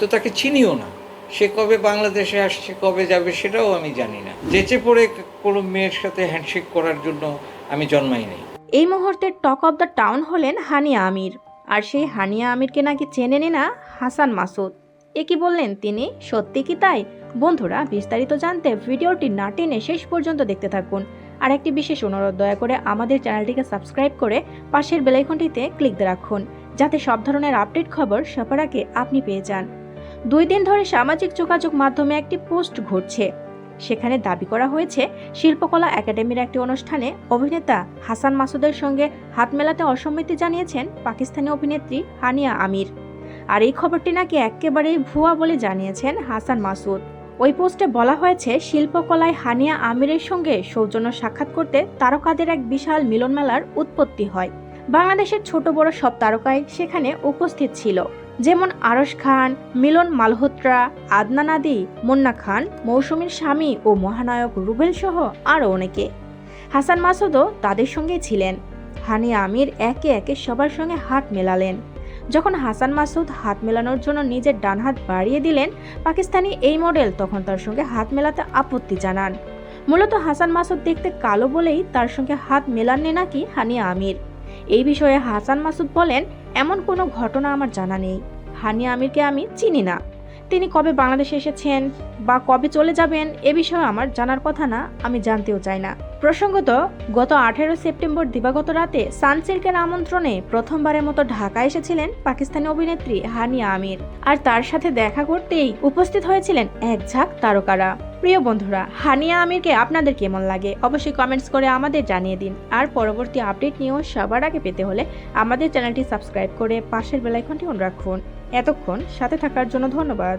তো তাকে চিনিও না। সে কবে বাংলাদেশে আসছে, কবে যাবে সেটাও আমি জানি না। যেচে পড়ে কোনো মেয়ের সাথে হ্যান্ডশেক করার জন্য আমি জন্মাই নেই। এই মুহূর্তে টক অব দ্য টাউন হলেন হানিয়া আমির। আর সেই হানিয়া আমিরকে নাকি চেনেনি না হাসান মাসুদ। এ কি বললেন তিনি? সত্যি কি তাই? বন্ধুরা, বিস্তারিত জানতে ভিডিওটি না টেনে শেষ পর্যন্ত দেখতে থাকুন। আর একটি বিশেষ অনুরোধ, দয়া করে আমাদের চ্যানেলটিকে সাবস্ক্রাইব করে পাশের বেলাইকনটিতে ক্লিক রাখুন, যাতে সব ধরনের আপডেট খবর সবার আগে আপনি পেয়ে যান। দুই দিন ধরে সামাজিক যোগাযোগ মাধ্যমে একটি পোস্ট ঘটছে। সেখানে দাবি করা হয়েছে, শিল্পকলা একাডেমির একটি অনুষ্ঠানে অভিনেতা হাসান মাসুদের সঙ্গে হাত মেলাতে অসম্মতি জানিয়েছেন পাকিস্তানি অভিনেত্রী হানিয়া আমির। আর এই খবরটি নাকি একেবারেই ভুয়া বলে জানিয়েছেন হাসান মাসুদ। ওই পোস্টে বলা হয়েছে, শিল্পকলায় হানিয়া আমিরের সঙ্গে সৌজন্য সাক্ষাৎ করতে তারকাদের এক বিশাল মিলন মেলার উৎপত্তি হয়। বাংলাদেশের ছোট বড় সব তারকাই সেখানে উপস্থিত ছিল। যেমন আরশ খান, মিলন মালহোত্রা, আদনান আদি, মুন্না খান, মৌসুমীর স্বামী ও মহানায়ক রুবেল সহ আরও অনেকে। হাসান মাসুদও তাদের সঙ্গেই ছিলেন। হানি আমির একে একে সবার সঙ্গে হাত মেলালেন। যখন হাসান মাসুদ হাত মেলানোর জন্য নিজের ডান হাত বাড়িয়ে দিলেন, পাকিস্তানি এই মডেল তখন তার সঙ্গে হাত মেলাতে আপত্তি জানান। মূলত হাসান মাসুদ দেখতে কালো বলেই তার সঙ্গে হাত মেলাননি নাকি হানি আমির। এই বিষয়ে হাসান মাসুদ বলেন এমন কোনো ঘটনা আমার জানা নেই। হানিয়া আমিরকে আমি চিনি না। তিনি কবে বাংলাদেশে এসেছেন বা কবে চলে যাবেন এ বিষয়ে আমার জানার কথা না, আমি জানতেও চাই না। প্রসঙ্গত, গত আঠেরো সেপ্টেম্বর দিবাগত রাতে সানসিল্কের আমন্ত্রণে প্রথমবারের মতো ঢাকা এসেছিলেন পাকিস্তানি অভিনেত্রী হানিয়া আমির। আর তার সাথে দেখা করতেই উপস্থিত হয়েছিলেন এক ঝাঁক তারকারা। প্রিয় বন্ধুরা, হানিয়া আমিরকে আপনাদের কেমন লাগে? অবশ্যই কমেন্টস করে আমাদের জানিয়ে দিন। আর পরবর্তী আপডেট নিয়েও সবার আগে পেতে হলে আমাদের চ্যানেলটি সাবস্ক্রাইব করে পাশের বেলাইকনটি অন রাখুন। এতক্ষণ সাথে থাকার জন্য ধন্যবাদ।